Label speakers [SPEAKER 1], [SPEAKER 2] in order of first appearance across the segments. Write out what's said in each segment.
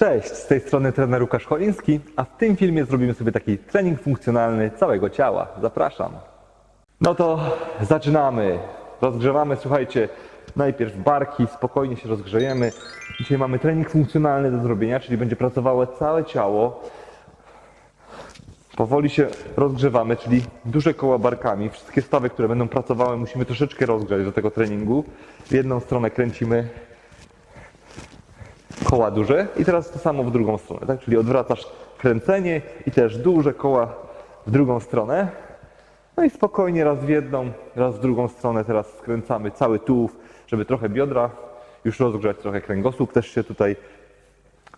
[SPEAKER 1] Cześć, z tej strony trener Łukasz Choliński, a w tym filmie zrobimy sobie taki trening funkcjonalny całego ciała. Zapraszam. No to zaczynamy. Rozgrzewamy, słuchajcie, najpierw barki, spokojnie się rozgrzejemy. Dzisiaj mamy trening funkcjonalny do zrobienia, czyli będzie pracowało całe ciało. Powoli się rozgrzewamy, czyli duże koła barkami. Wszystkie stawy, które będą pracowały, musimy troszeczkę rozgrzać do tego treningu. W jedną stronę kręcimy koła duże i teraz to samo w drugą stronę, tak? Czyli odwracasz kręcenie i też duże koła w drugą stronę. No i spokojnie raz w jedną, raz w drugą stronę teraz skręcamy cały tułów, żeby trochę biodra już rozgrzać, trochę kręgosłup też się tutaj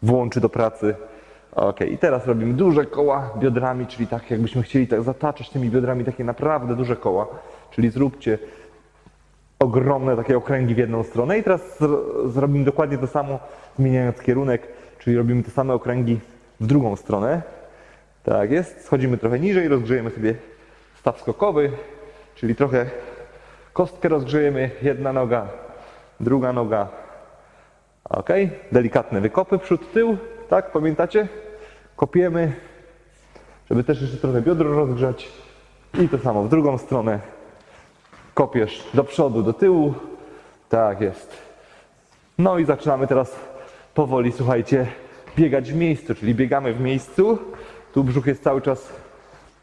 [SPEAKER 1] włączy do pracy. Ok, i teraz robimy duże koła biodrami, czyli tak jakbyśmy chcieli tak zataczać tymi biodrami takie naprawdę duże koła. Czyli zróbcie ogromne takie okręgi w jedną stronę. I teraz zro- zrobimy dokładnie to samo, zmieniając kierunek, czyli robimy te same okręgi w drugą stronę. Tak jest, schodzimy trochę niżej, rozgrzejemy sobie staw skokowy, czyli trochę kostkę rozgrzejemy, jedna noga, druga noga. Ok, delikatne wykopy przód, tył, tak, pamiętacie? Kopiemy, żeby też jeszcze trochę biodro rozgrzać. I to samo w drugą stronę kopiesz do przodu, do tyłu. Tak jest. No i zaczynamy teraz powoli, słuchajcie, biegać w miejscu, czyli biegamy w miejscu. Tu brzuch jest cały czas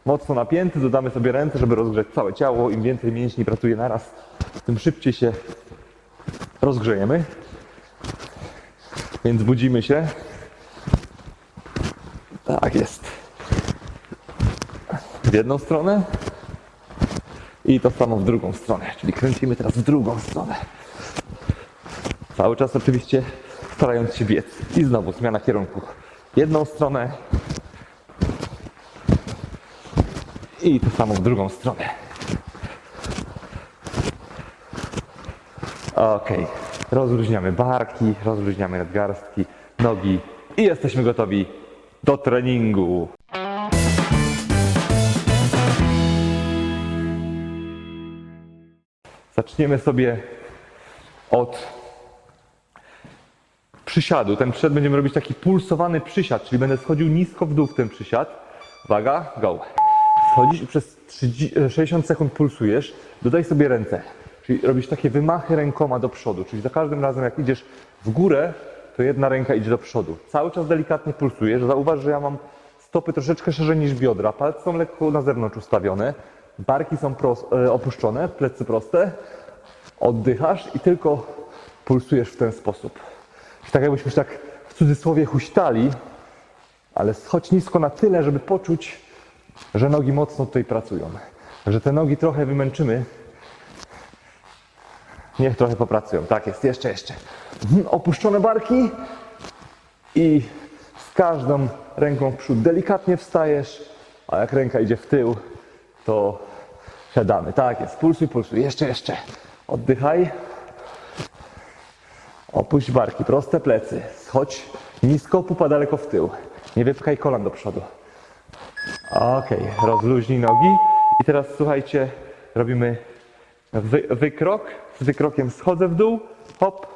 [SPEAKER 1] mocno napięty, dodamy sobie ręce, żeby rozgrzać całe ciało. Im więcej mięśni pracuje naraz, tym szybciej się rozgrzejemy. Więc budzimy się. Tak jest. W jedną stronę, i to samo w drugą stronę, czyli kręcimy teraz w drugą stronę. Cały czas oczywiście starając się biec. I znowu zmiana kierunku. Jedną stronę i to samo w drugą stronę. Ok, rozluźniamy barki, rozluźniamy nadgarstki, nogi i jesteśmy gotowi do treningu. Zaczniemy sobie od przysiadu. Ten przysiad będziemy robić taki pulsowany przysiad, czyli będę schodził nisko w dół w ten przysiad. Uwaga, go. Schodzisz i przez 30, 60 sekund pulsujesz. Dodaj sobie ręce. Czyli robisz takie wymachy rękoma do przodu. Czyli za każdym razem jak idziesz w górę, to jedna ręka idzie do przodu. Cały czas delikatnie pulsujesz. Zauważ, że ja mam stopy troszeczkę szerzej niż biodra. Palce są lekko na zewnątrz ustawione. Barki są e, opuszczone, plecy proste. Oddychasz i tylko pulsujesz w ten sposób. Tak jakbyśmy tak w cudzysłowie huśtali, ale schodź nisko na tyle, żeby poczuć, że nogi mocno tutaj pracują. Że te nogi trochę wymęczymy. Niech trochę popracują. Tak jest, jeszcze, jeszcze. Mhm, Opuszczone barki i z każdą ręką w przód delikatnie wstajesz, a jak ręka idzie w tył, to siadamy. Tak jest, pulsuj, pulsuj. Jeszcze, jeszcze. Oddychaj. Opuść barki, proste plecy. Schodź nisko, pupa daleko w tył. Nie wypchaj kolan do przodu. Okej, rozluźnij nogi. I teraz słuchajcie, robimy wy, wykrok. Z wykrokiem schodzę w dół, hop,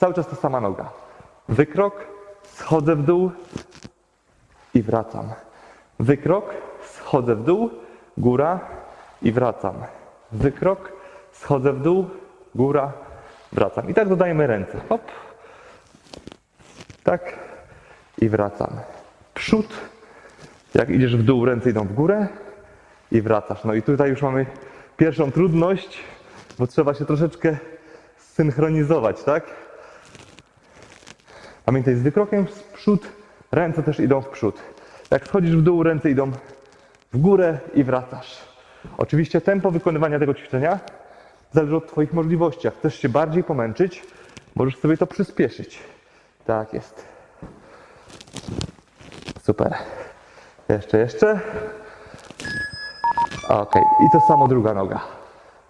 [SPEAKER 1] cały czas ta sama noga. Wykrok, schodzę w dół i wracam. Wykrok, schodzę w dół, góra i wracam. Wykrok, schodzę w dół, góra, wracam. I tak dodajemy ręce. Hop. Tak. I wracam. Przód. Jak idziesz w dół, ręce idą w górę i wracasz. No i tutaj już mamy pierwszą trudność, bo trzeba się troszeczkę synchronizować, tak? Pamiętaj, z wykrokiem w przód, ręce też idą w przód. Jak schodzisz w dół, ręce idą w górę i wracasz. Oczywiście tempo wykonywania tego ćwiczenia zależy od Twoich możliwości. Jak chcesz się bardziej pomęczyć, możesz sobie to przyspieszyć. Tak jest. Super. Jeszcze, jeszcze. Ok. I to samo druga noga.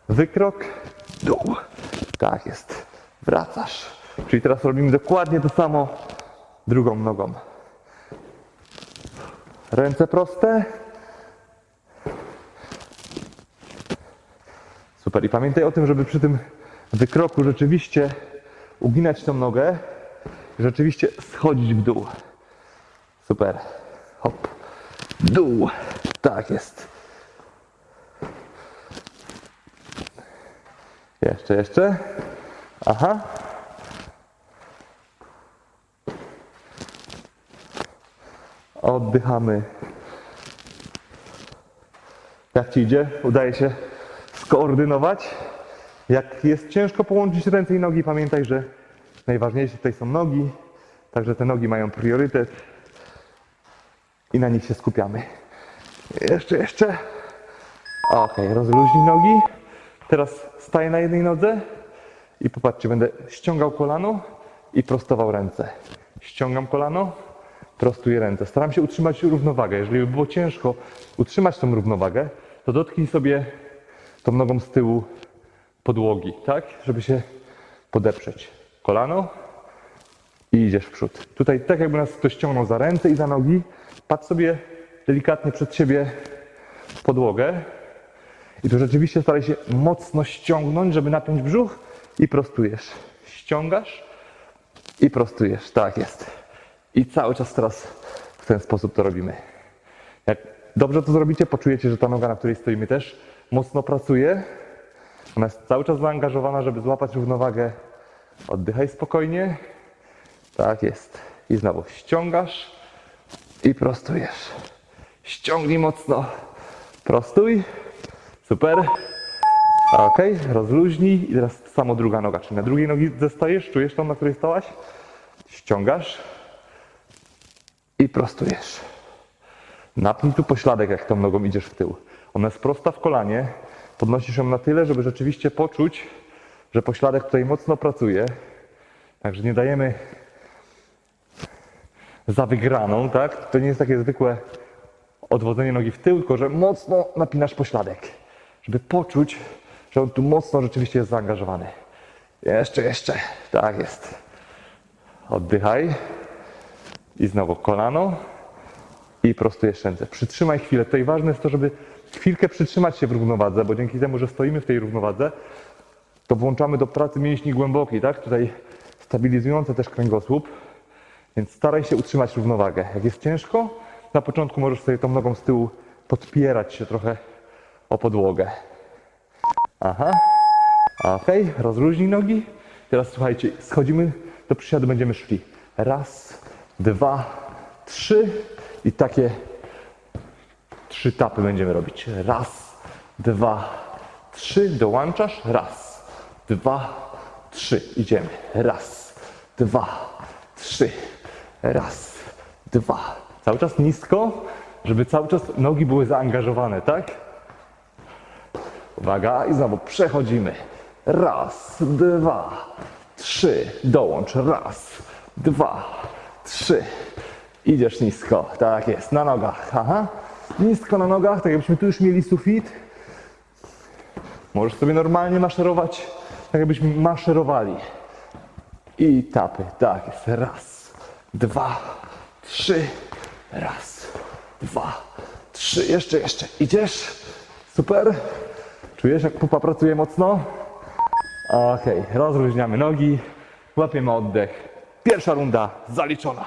[SPEAKER 1] Wykrok, dół. Tak jest. Wracasz. Czyli teraz robimy dokładnie to samo drugą nogą. Ręce proste. Super. I pamiętaj o tym, żeby przy tym wykroku rzeczywiście uginać tą nogę, rzeczywiście schodzić w dół. Super. Hop. Dół. Tak jest. Jeszcze, jeszcze. Aha. Oddychamy. Jak ci idzie? Udaje się skoordynować. Jak jest ciężko połączyć ręce i nogi, pamiętaj, że najważniejsze tutaj są nogi. Także te nogi mają priorytet i na nich się skupiamy. Jeszcze, jeszcze. Ok, rozluźnij nogi. Teraz staję na jednej nodze i popatrzcie, będę ściągał kolano i prostował ręce. Ściągam kolano, prostuję ręce. Staram się utrzymać równowagę. Jeżeli by było ciężko utrzymać tą równowagę, to dotknij sobie tą nogą z tyłu podłogi, tak? Żeby się podeprzeć. Kolano i idziesz w przód. Tutaj tak jakby nas ktoś ściągnął za ręce i za nogi. Patrz sobie delikatnie przed siebie w podłogę. I tu rzeczywiście staraj się mocno ściągnąć, żeby napiąć brzuch i prostujesz. Ściągasz i prostujesz. Tak jest. I cały czas teraz w ten sposób to robimy. Jak dobrze to zrobicie, poczujecie, że ta noga, na której stoimy też mocno pracuje. Ona jest cały czas zaangażowana, żeby złapać równowagę. Oddychaj spokojnie. Tak jest. I znowu ściągasz i prostujesz. Ściągnij mocno. Prostuj. Super. Ok, rozluźnij. I teraz samo druga noga. Czyli na drugiej nogi zostajesz, czujesz tą, na której stałaś? Ściągasz i prostujesz. Napnij tu pośladek, jak tą nogą idziesz w tył. Ona jest prosta w kolanie. Podnosisz ją na tyle, żeby rzeczywiście poczuć, że pośladek tutaj mocno pracuje. Także nie dajemy za wygraną, tak? To nie jest takie zwykłe odwodzenie nogi w tył, tylko że mocno napinasz pośladek, żeby poczuć, że on tu mocno rzeczywiście jest zaangażowany. Jeszcze, jeszcze. Tak jest. Oddychaj. I znowu kolano. I prostujesz ręce. Przytrzymaj chwilę. Tutaj ważne jest to, żeby chwilkę przytrzymać się w równowadze, bo dzięki temu, że stoimy w tej równowadze, to włączamy do pracy mięśni głębokiej, tak? Tutaj stabilizujące też kręgosłup. Więc staraj się utrzymać równowagę. Jak jest ciężko, na początku możesz sobie tą nogą z tyłu podpierać się trochę o podłogę. Aha. Ok, rozluźnij nogi. Teraz słuchajcie, schodzimy do przysiadu, będziemy szli. Raz, dwa, trzy i takie trzy tapy będziemy robić. Raz, dwa, trzy, dołączasz. Raz, dwa, trzy. Idziemy. Raz, dwa, trzy. Raz, dwa. Cały czas nisko, żeby cały czas nogi były zaangażowane, tak? Uwaga, i znowu przechodzimy. Raz, dwa, trzy. Dołącz. Raz, dwa, trzy. Idziesz nisko. Tak jest, na nogach. Aha. Nisko na nogach, tak jakbyśmy tu już mieli sufit. Możesz sobie normalnie maszerować, tak jakbyśmy maszerowali. I tapy. Tak jest. Raz, dwa, trzy. Raz, dwa, trzy. Jeszcze, jeszcze. Idziesz. Super. Czujesz, jak pupa pracuje mocno? Okej, rozluźniamy nogi, łapiemy oddech. Pierwsza runda zaliczona.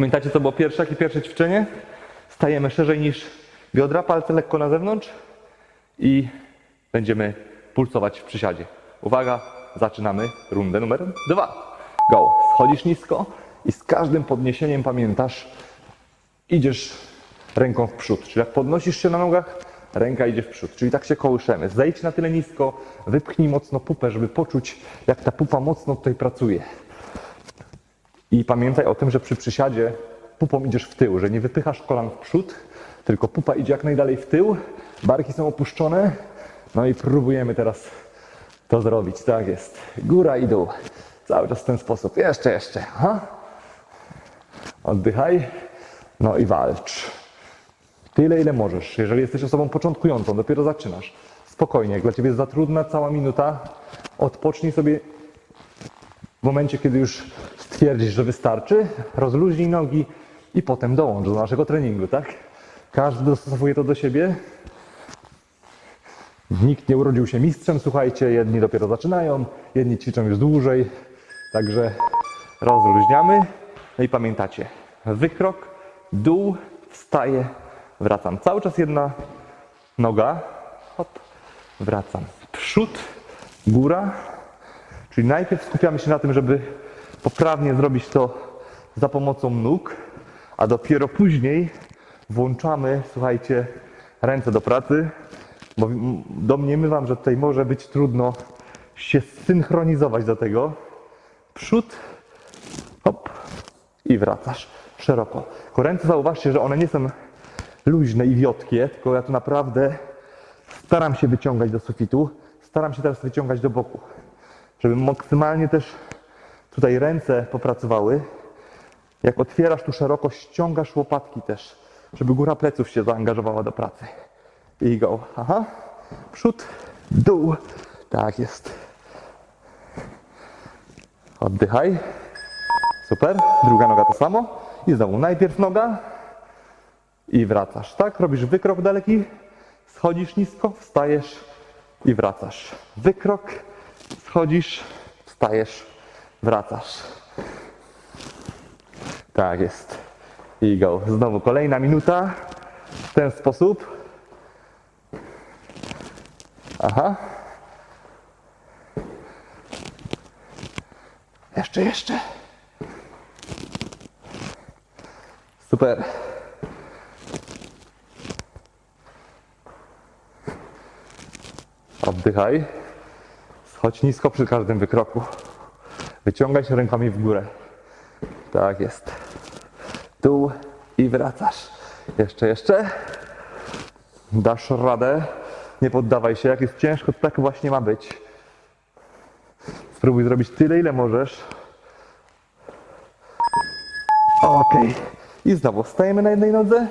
[SPEAKER 1] Pamiętacie, co było pierwsze, jakie pierwsze ćwiczenie? Stajemy szerzej niż biodra, palce lekko na zewnątrz i będziemy pulsować w przysiadzie. Uwaga, zaczynamy rundę numer dwa. Go. Schodzisz nisko i z każdym podniesieniem pamiętasz, idziesz ręką w przód. Czyli jak podnosisz się na nogach, ręka idzie w przód. Czyli tak się kołyszemy. Zejdź na tyle nisko, wypchnij mocno pupę, żeby poczuć, jak ta pupa mocno tutaj pracuje. I pamiętaj o tym, że przy przysiadzie pupą idziesz w tył, że nie wypychasz kolan w przód, tylko pupa idzie jak najdalej w tył, barki są opuszczone. No i próbujemy teraz to zrobić. Tak jest. Góra i dół. Cały czas w ten sposób. Jeszcze, jeszcze. Aha. Oddychaj. No i walcz. Tyle, ile możesz. Jeżeli jesteś osobą początkującą, dopiero zaczynasz. Spokojnie, jak dla Ciebie jest za trudna cała minuta, odpocznij sobie w momencie, kiedy już stwierdzisz, że wystarczy, rozluźnij nogi i potem dołącz do naszego treningu, tak? Każdy dostosowuje to do siebie. Nikt nie urodził się mistrzem, słuchajcie, jedni dopiero zaczynają, jedni ćwiczą już dłużej, także rozluźniamy. No i pamiętacie, wykrok, dół, wstaję, wracam. Cały czas jedna noga, hop, wracam. Przód, góra, czyli najpierw skupiamy się na tym, żeby poprawnie zrobić to za pomocą nóg, a dopiero później włączamy, słuchajcie, ręce do pracy, bo domniemywam, że tutaj może być trudno się synchronizować do tego. Przód, hop i wracasz szeroko. Tylko ręce zauważcie, że one nie są luźne i wiotkie, tylko ja tu naprawdę staram się wyciągać do sufitu, staram się teraz wyciągać do boku, żeby maksymalnie też tutaj ręce popracowały. Jak otwierasz tu szeroko, ściągasz łopatki też, żeby góra pleców się zaangażowała do pracy. I go. Aha. Przód, dół. Tak jest. Oddychaj. Super. Druga noga to samo. I znowu najpierw noga i wracasz. Tak? Robisz wykrok daleki, schodzisz nisko, wstajesz i wracasz. Wykrok, schodzisz, wstajesz, wracasz. Tak jest. I go. Znowu kolejna minuta. W ten sposób. Aha. Jeszcze, jeszcze. Super. Oddychaj. Schodź nisko przy każdym wykroku. Wyciągaj się rękami w górę. Tak jest. Tu i wracasz. Jeszcze, jeszcze. Dasz radę. Nie poddawaj się. Jak jest ciężko, to tak właśnie ma być. Spróbuj zrobić tyle, ile możesz. Okej. I znowu stajemy na jednej nodze.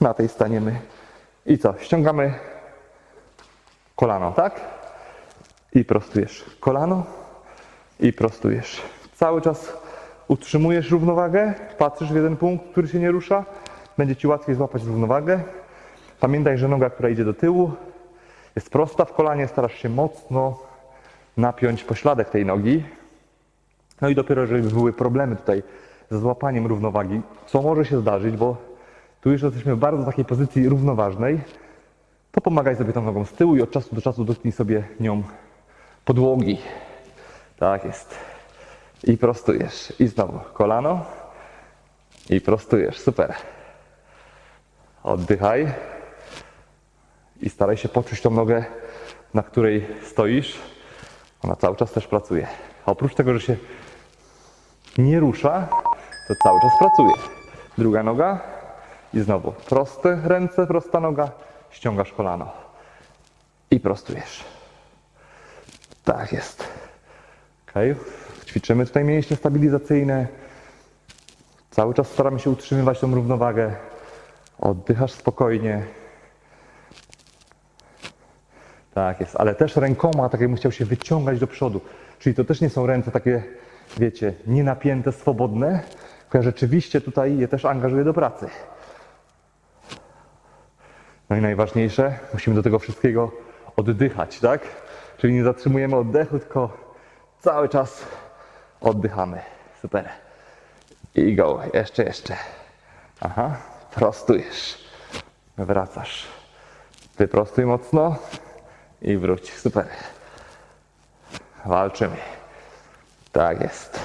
[SPEAKER 1] Na tej staniemy. I co? Ściągamy kolano, tak? I prostujesz kolano i prostujesz. Cały czas utrzymujesz równowagę, patrzysz w jeden punkt, który się nie rusza. Będzie Ci łatwiej złapać równowagę. Pamiętaj, że noga, która idzie do tyłu, jest prosta w kolanie, starasz się mocno napiąć pośladek tej nogi. No i dopiero, jeżeli były problemy tutaj ze złapaniem równowagi, co może się zdarzyć, bo tu już jesteśmy w bardzo takiej pozycji równoważnej, to pomagaj sobie tą nogą z tyłu i od czasu do czasu dotknij sobie nią podłogi. Tak jest. I prostujesz. I znowu kolano. I prostujesz. Super. Oddychaj. I staraj się poczuć tą nogę, na której stoisz. Ona cały czas też pracuje. A oprócz tego, że się nie rusza, to cały czas pracuje. Druga noga. I znowu proste ręce, prosta noga. Ściągasz kolano. I prostujesz. Tak jest. Okay. Ćwiczymy tutaj mięśnie stabilizacyjne. Cały czas staramy się utrzymywać tą równowagę. Oddychasz spokojnie. Tak jest, ale też rękoma, tak jakbym chciał się wyciągać do przodu. Czyli to też nie są ręce takie, wiecie, nienapięte, swobodne, tylko ja rzeczywiście tutaj je też angażuję do pracy. No i najważniejsze, musimy do tego wszystkiego oddychać, tak? Czyli nie zatrzymujemy oddechu, tylko cały czas oddychamy. Super. I go. Jeszcze, jeszcze. Aha. Prostujesz. Wracasz. Wyprostuj mocno i wróć. Super. Walczymy. Tak jest.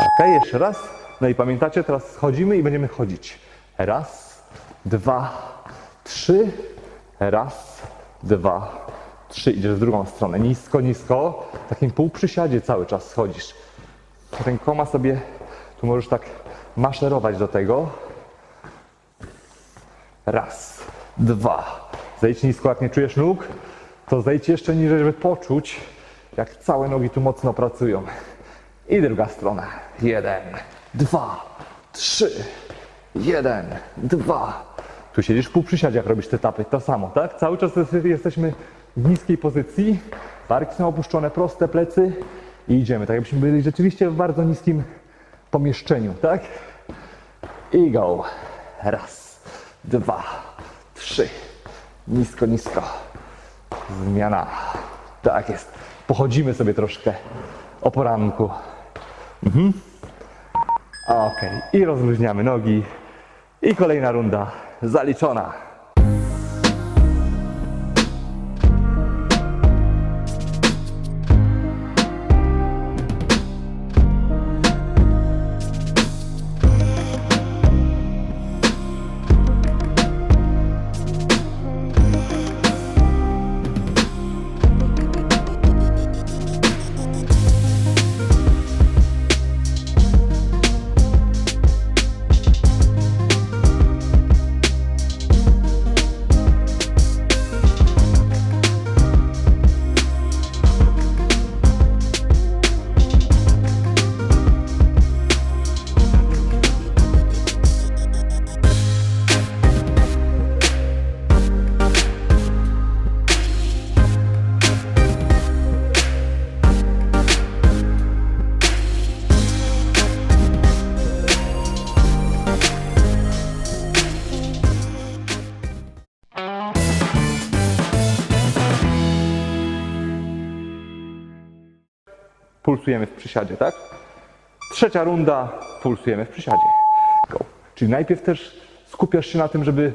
[SPEAKER 1] Ok, jeszcze raz. No i pamiętacie, teraz schodzimy i będziemy chodzić. Raz, dwa, trzy. Raz, dwa, trzy. Idziesz w drugą stronę. Nisko, nisko. W takim półprzysiadzie cały czas schodzisz. Rękoma sobie, tu możesz tak maszerować do tego. Raz, dwa. Zejdź nisko, jak nie czujesz nóg, to zejdź jeszcze niżej, żeby poczuć, jak całe nogi tu mocno pracują. I druga strona. Jeden, dwa, trzy. Jeden, dwa. Tu siedzisz w jak robisz te tapy. To samo, tak? Cały czas jest- jesteśmy w niskiej pozycji. Barki są opuszczone, proste plecy. I idziemy, tak jakbyśmy byli rzeczywiście w bardzo niskim pomieszczeniu, tak? I go. Raz, dwa, trzy. Nisko, nisko. Zmiana. Tak jest. Pochodzimy sobie troszkę o poranku. Mhm. Ok. I rozluźniamy nogi. I kolejna runda zaliczona. Pulsujemy w przysiadzie, tak? Trzecia runda, pulsujemy w przysiadzie. Go. Czyli najpierw też skupiasz się na tym, żeby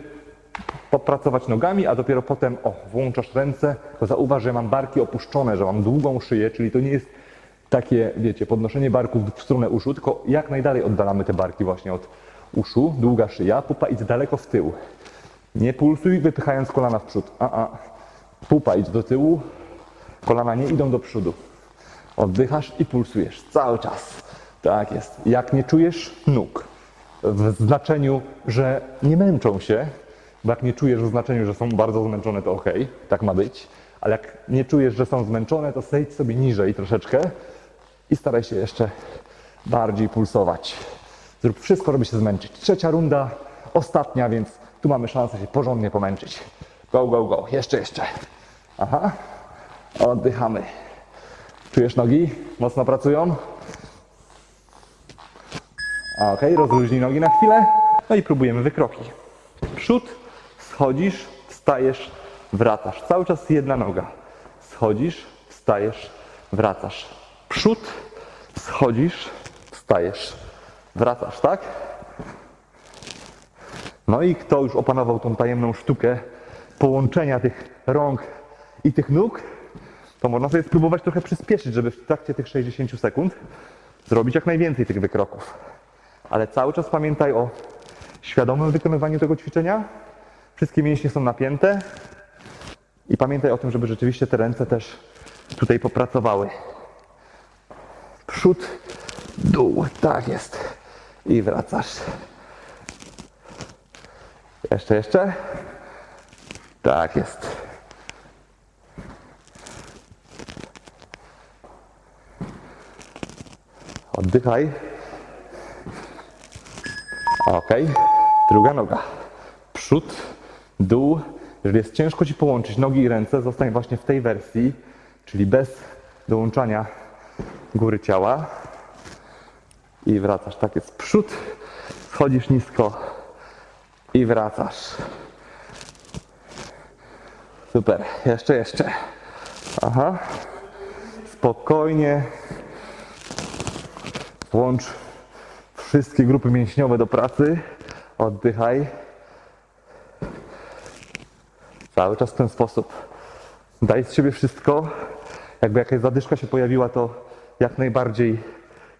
[SPEAKER 1] popracować nogami, a dopiero potem, o, włączasz ręce, to zauważ, że mam barki opuszczone, że mam długą szyję, czyli to nie jest takie, wiecie, podnoszenie barków w stronę uszu, tylko jak najdalej oddalamy te barki właśnie od uszu, długa szyja, pupa idź daleko w tył. Nie pulsuj wypychając kolana w przód. A, a. Pupa idź do tyłu, kolana nie idą do przodu. Oddychasz i pulsujesz cały czas. Tak jest. Jak nie czujesz nóg, w znaczeniu, że nie męczą się, bo jak nie czujesz w znaczeniu, że są bardzo zmęczone, to ok, tak ma być, ale jak nie czujesz, że są zmęczone, to zejdź sobie niżej troszeczkę i staraj się jeszcze bardziej pulsować. Zrób wszystko, żeby się zmęczyć. Trzecia runda, ostatnia, więc tu mamy szansę się porządnie pomęczyć. Go, go, go. Jeszcze, jeszcze. Aha. Oddychamy. Czujesz nogi? Mocno pracują? Ok, rozluźnij nogi na chwilę. No i próbujemy wykroki. Przód, schodzisz, wstajesz, wracasz. Cały czas jedna noga. Schodzisz, wstajesz, wracasz. Przód, schodzisz, wstajesz, wracasz, tak? No i kto już opanował tą tajemną sztukę połączenia tych rąk i tych nóg, to można sobie spróbować trochę przyspieszyć, żeby w trakcie tych 60 sekund zrobić jak najwięcej tych wykroków. Ale cały czas pamiętaj o świadomym wykonywaniu tego ćwiczenia. Wszystkie mięśnie są napięte i pamiętaj o tym, żeby rzeczywiście te ręce też tutaj popracowały. Przód, dół, tak jest. I wracasz. Jeszcze, jeszcze. Tak jest. Oddychaj. Ok. Druga noga. Przód, dół. Jeżeli jest ciężko Ci połączyć nogi i ręce, zostań właśnie w tej wersji, czyli bez dołączania góry ciała. I wracasz. Tak jest. Przód, schodzisz nisko i wracasz. Super. Jeszcze, jeszcze. Aha. Spokojnie. Włącz wszystkie grupy mięśniowe do pracy. Oddychaj. Cały czas w ten sposób. Daj z siebie wszystko. Jakby jakaś zadyszka się pojawiła, to jak najbardziej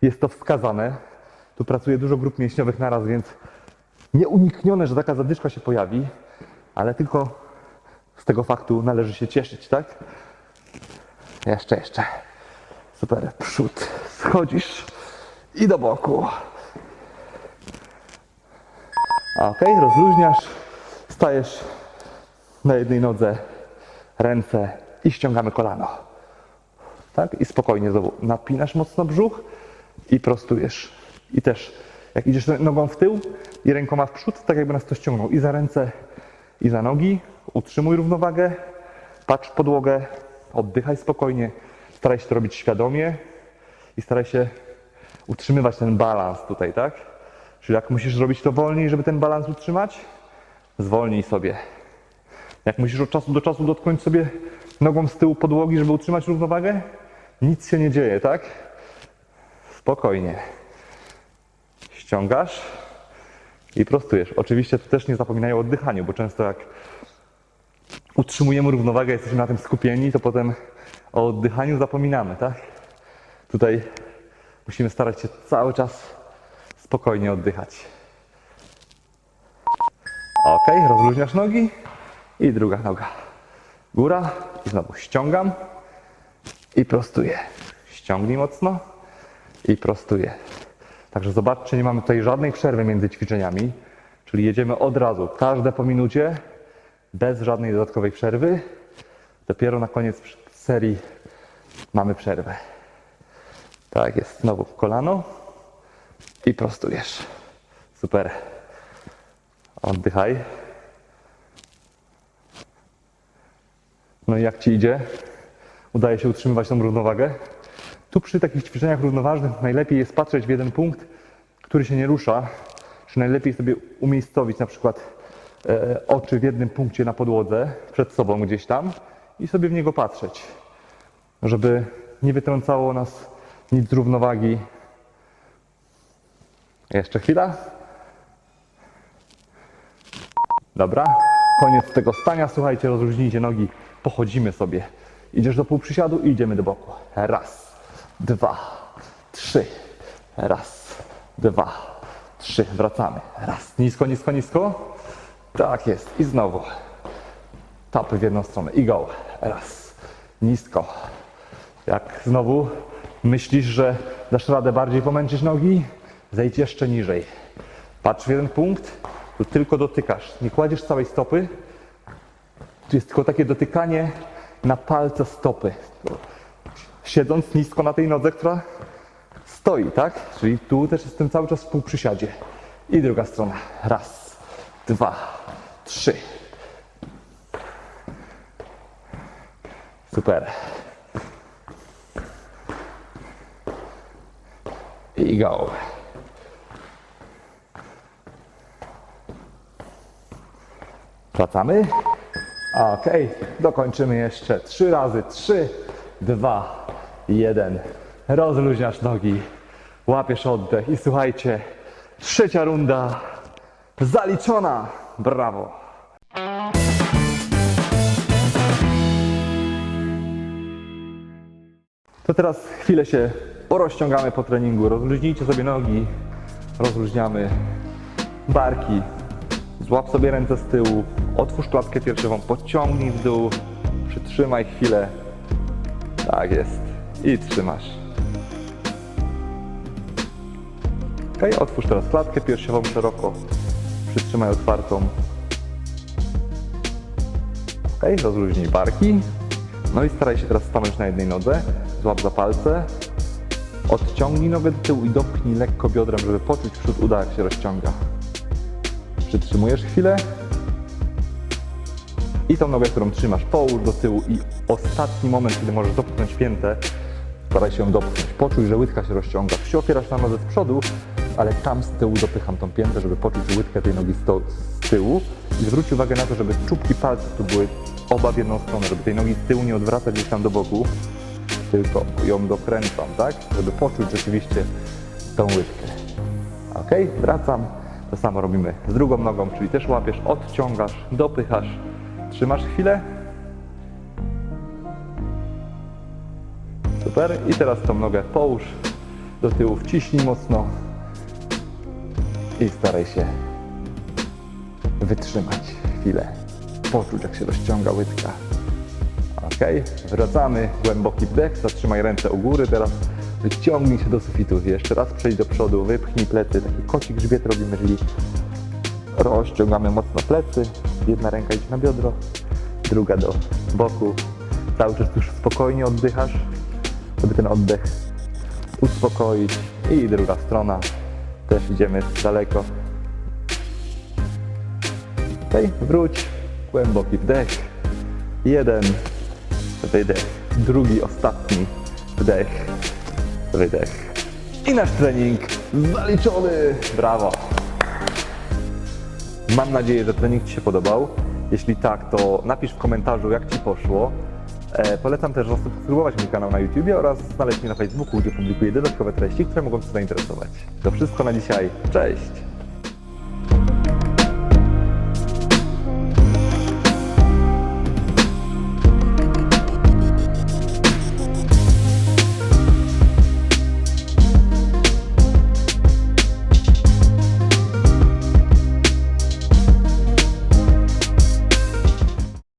[SPEAKER 1] jest to wskazane. Tu pracuje dużo grup mięśniowych naraz, więc nieuniknione, że taka zadyszka się pojawi, ale tylko z tego faktu należy się cieszyć, tak? Jeszcze, jeszcze. Super, przód. Schodzisz i do boku. Ok, rozluźniasz, stajesz na jednej nodze, ręce i ściągamy kolano. Tak? I spokojnie znowu napinasz mocno brzuch i prostujesz. I też jak idziesz nogą w tył i rękoma w przód, tak jakby nas to ściągnął i za ręce, i za nogi. Utrzymuj równowagę, patrz w podłogę, oddychaj spokojnie, staraj się to robić świadomie i staraj się utrzymywać ten balans tutaj, tak? Czyli jak musisz zrobić to wolniej, żeby ten balans utrzymać, zwolnij sobie. Jak musisz od czasu do czasu dotknąć sobie nogą z tyłu podłogi, żeby utrzymać równowagę, nic się nie dzieje, tak? Spokojnie. Ściągasz i prostujesz. Oczywiście tu też nie zapominaj o oddychaniu, bo często jak utrzymujemy równowagę, jesteśmy na tym skupieni, to potem o oddychaniu zapominamy, tak? Tutaj musimy starać się cały czas spokojnie oddychać. Ok, rozluźniasz nogi i druga noga. Góra i znowu ściągam i prostuję. Ściągnij mocno i prostuję. Także zobaczcie, nie mamy tutaj żadnej przerwy między ćwiczeniami, czyli jedziemy od razu, każde po minucie, bez żadnej dodatkowej przerwy. Dopiero na koniec serii mamy przerwę. Tak jest, znowu w kolano i prostujesz. Super. Oddychaj. No i jak Ci idzie? Udaje się utrzymywać tą równowagę? Tu przy takich ćwiczeniach równoważnych najlepiej jest patrzeć w jeden punkt, który się nie rusza, czy najlepiej sobie umiejscowić na przykład e, oczy w jednym punkcie na podłodze, przed sobą gdzieś tam i sobie w niego patrzeć, żeby nie wytrącało nas nic z równowagi. Jeszcze chwila. Dobra, koniec tego stania. Słuchajcie, rozluźnijcie nogi, pochodzimy sobie. Idziesz do półprzysiadu i idziemy do boku. Raz, dwa, trzy. Raz, dwa, trzy. Wracamy. Raz, nisko, nisko, nisko. Tak jest. I znowu. Tapy w jedną stronę. I go. Raz, nisko. Jak znowu myślisz, że dasz radę bardziej pomęczyć nogi, zejdź jeszcze niżej. Patrz w jeden punkt, tu tylko dotykasz. Nie kładziesz całej stopy. Tu jest tylko takie dotykanie na palce stopy. Siedząc nisko na tej nodze, która stoi, tak? Czyli tu też jestem cały czas w półprzysiadzie. I druga strona. Raz, dwa, trzy. Super. I go. Wracamy. Ok, dokończymy jeszcze trzy razy. Trzy, dwa, jeden. Rozluźniasz nogi, łapiesz oddech i słuchajcie, trzecia runda zaliczona. Brawo. To teraz chwilę się porozciągamy po treningu. Rozluźnijcie sobie nogi, rozluźniamy barki. Złap sobie ręce z tyłu, otwórz klatkę piersiową, podciągnij w dół, przytrzymaj chwilę. Tak jest. I trzymasz. Ok, otwórz teraz klatkę piersiową szeroko. Przytrzymaj otwartą. Ok, rozluźnij barki. No i staraj się teraz stanąć na jednej nodze. Złap za palce. Odciągnij nogę do tyłu i dopchnij lekko biodrem, żeby poczuć przód uda, jak się rozciąga. Przytrzymujesz chwilę. I tą nogę, którą trzymasz, połóż do tyłu i ostatni moment, kiedy możesz dopchnąć piętę, staraj się ją dopchnąć. Poczuj, że łydka się rozciąga. Tu się opierasz na nodze z przodu, ale tam z tyłu dopycham tą piętę, żeby poczuć łydkę tej nogi z, z tyłu. I zwróć uwagę na to, żeby czubki palców tu były oba w jedną stronę, żeby tej nogi z tyłu nie odwracać gdzieś tam do boku, tylko ją dokręcam, tak? Żeby poczuć rzeczywiście tą łydkę. Ok, wracam. To samo robimy z drugą nogą, czyli też łapiesz, odciągasz, dopychasz, trzymasz chwilę Super. I teraz tą nogę połóż do tyłu, wciśnij mocno i staraj się wytrzymać chwilę. Poczuć, jak się rozciąga łydka. Ok, wracamy, głęboki wdech, zatrzymaj ręce u góry, teraz wyciągnij się do sufitu. Jeszcze raz przejdź do przodu, wypchnij plecy, taki kocik grzbiet robimy, czyli rozciągamy mocno plecy, jedna ręka idzie na biodro, druga do boku. Cały czas już spokojnie oddychasz, żeby ten oddech uspokoić. I druga strona, też idziemy daleko. Ok, wróć, głęboki wdech, jeden, wydech, drugi, ostatni, wdech, wydech. I nasz trening zaliczony! Brawo! Mam nadzieję, że trening Ci się podobał. Jeśli tak, to napisz w komentarzu, jak Ci poszło. E, polecam też zasubskrybować mój kanał na YouTube oraz znaleźć mnie na Facebooku, gdzie publikuję dodatkowe treści, które mogą Cię zainteresować. To wszystko na dzisiaj. Cześć!